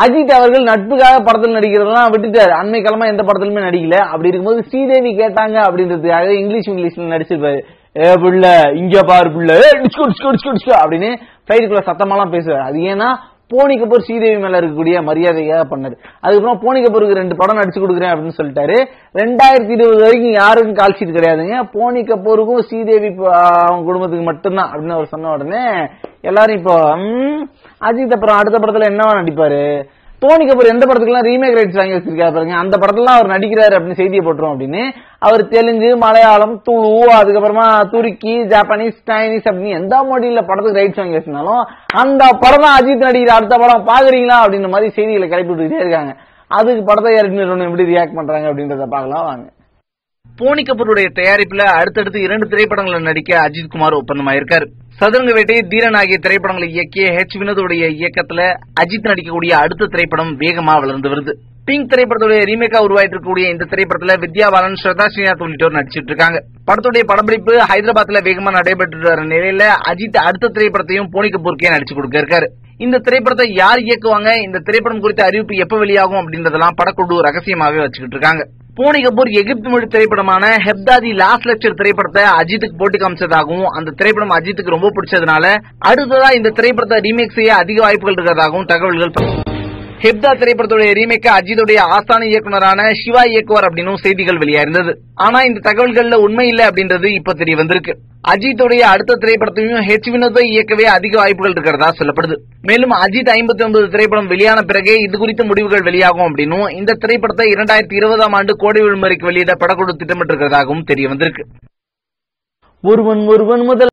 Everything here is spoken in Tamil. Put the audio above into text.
அஜித் அவர்கள் நட்புக்காக படத்தில் நடிக்கிறதெல்லாம் விட்டுட்டாரு. அண்மை காலமா எந்த படத்திலுமே நடிக்கல. அப்படி இருக்கும்போது ஸ்ரீதேவி கேட்டாங்க அப்படின்றதுக்காக இங்கிலீஷ் இங்கிலீஷ்ல நடிச்சிருப்பாரு. ஏ புள்ள இங்க பாரு புள்ள. டிஸ்கோ டிஸ்கோ டிஸ்கோ டிஸ்கோ அப்படின்னு பிளைட்டுக்குள்ள சத்தமாலாம் பேசுவார். அது ஏன்னா போனி கபூர் ஸ்ரீதேவி மேல இருக்கக்கூடிய மரியாதையாக பண்ணாரு அதுக்கப்புறம் போனி கபூருக்கு ரெண்டு படம் நடிச்சு கொடுக்குறேன் அப்படின்னு சொல்லிட்டாரு. ரெண்டாயிரத்தி இருபது வரைக்கும் யாருக்கும் கால் ஷீட் கிடையாதுங்க. போனி கபூருக்கும் ஸ்ரீதேவி அவங்க குடும்பத்துக்கு மட்டும்தான் அப்படின்னு அவர் சொன்ன உடனே எல்லாரும் இப்போ அஜித் அப்புறம் அடுத்த படத்துல என்னவா நடிப்பாரு? டோனி கபூர் எந்த படத்துக்குலாம் ரீமேக் ரைட்ஸ் வாங்கி வச்சிருக்காரு பாருங்க. அந்த படத்துல அவர் நடிக்கிறாரு அப்படின்னு செய்தியை போட்டுரும் அப்படின்னு. அவர் தெலுங்கு மலையாளம் துளு அதுக்கப்புறமா துருக்கி ஜப்பானீஸ் சைனீஸ் அப்படின்னு எந்த மொழியில படத்துக்கு ரைட்ஸ் வாங்கி வச்சிருந்தாலும் அந்த படம் தான் அஜித் நடிக்கிற அடுத்த படம் பாக்குறீங்களா அப்படின்ற மாதிரி செய்திகளை கிளப்பி விட்டுக்கிட்டே இருக்காங்க. அதுக்கு படத்தை தயாரிப்பு நிறுவனம் எப்படி ரியாக்ட் பண்றாங்க அப்படின்றத பார்க்கலாம் வாங்க. போனி கபூருடைய தயாரிப்புல அடுத்தடுத்து இரண்டு திரைப்படங்களை நடிக்க அஜித் குமார் ஒப்பந்தமாயிருக்காரு. சதுரங்க வேட்டை தீரன் ஆகிய திரைப்படங்களை இயக்கிய ஹெச் வினோதுடைய இயக்கத்துல அஜித் நடிக்கக்கூடிய அடுத்த திரைப்படம் வேகமா வளர்ந்து வருது. பிங்க் திரைப்படத்துடைய ரீமேக்கா உருவாயிட்டு இருக்கக்கூடிய இந்த திரைப்படத்துல வித்யா பாலன் ஸ்ரதா ஸ்ரீநாத் உள்ளிட்டோர் நடிச்சிட்டு இருக்காங்க படத்துடைய படப்பிடிப்பு ஹைதராபாத்ல வேகமா நடைபெற்று வர நிலையில அஜித் அடுத்த திரைப்படத்தையும் போனி கபூருக்கே நடிச்சு கொடுக்க இருக்காரு இந்த திரைப்படத்தை யார் இயக்குவாங்க? இந்த திரைப்படம் குறித்த அறிவிப்பு எப்ப வெளியாகும் அப்படின்றதெல்லாம் படக்குழு ரகசியமாவே வச்சுக்கிட்டு இருக்காங்க. போனி கபூர் எகிப்து மொழி திரைப்படமான ஹெப்தாதி லாஸ்ட் லெக்சர் திரைப்படத்தை அஜித்துக்கு போட்டி காமிச்சதாகவும் அந்த திரைப்படம் அஜித்துக்கு ரொம்ப பிடிச்சதுனால அடுத்ததா இந்த திரைப்படத்தை ரீமேக் செய்ய அதிக வாய்ப்புகள் இருக்கிறதாகவும் தகவல்கள் ஹெப்தா திரைப்படத்துடைய ரீமேக்க அஜித்துடைய ஆஸ்தான இயக்குனரான சிவா இயக்குவார் அப்படின்னு செய்திகள் வெளியாயிருந்தது. ஆனா இந்த தகவல்கள்ல உண்மை இல்லை அப்படின்றது இப்ப தெரிய வந்திருக்கு. அஜித்துடைய அடுத்த திரைப்படத்தையும் ஹெச் வினோதை இயக்கவே அதிக வாய்ப்புகள் இருக்கிறதா சொல்லப்படுது. மேலும் அஜித் ஐம்பத்தி ஒன்பது திரைப்படம் வெளியான பிறகே இது குறித்த முடிவுகள் வெளியாகும் அப்படின்னும் இந்த திரைப்படத்தை இரண்டாயிரத்தி இருபதாம் ஆண்டு கோடை விழுமறைக்கு வெளியிட படக்குழு திட்டமிட்டிருக்கிறதாகவும் தெரிய வந்திருக்கு. ஒருவன் ஒருவன் முதல்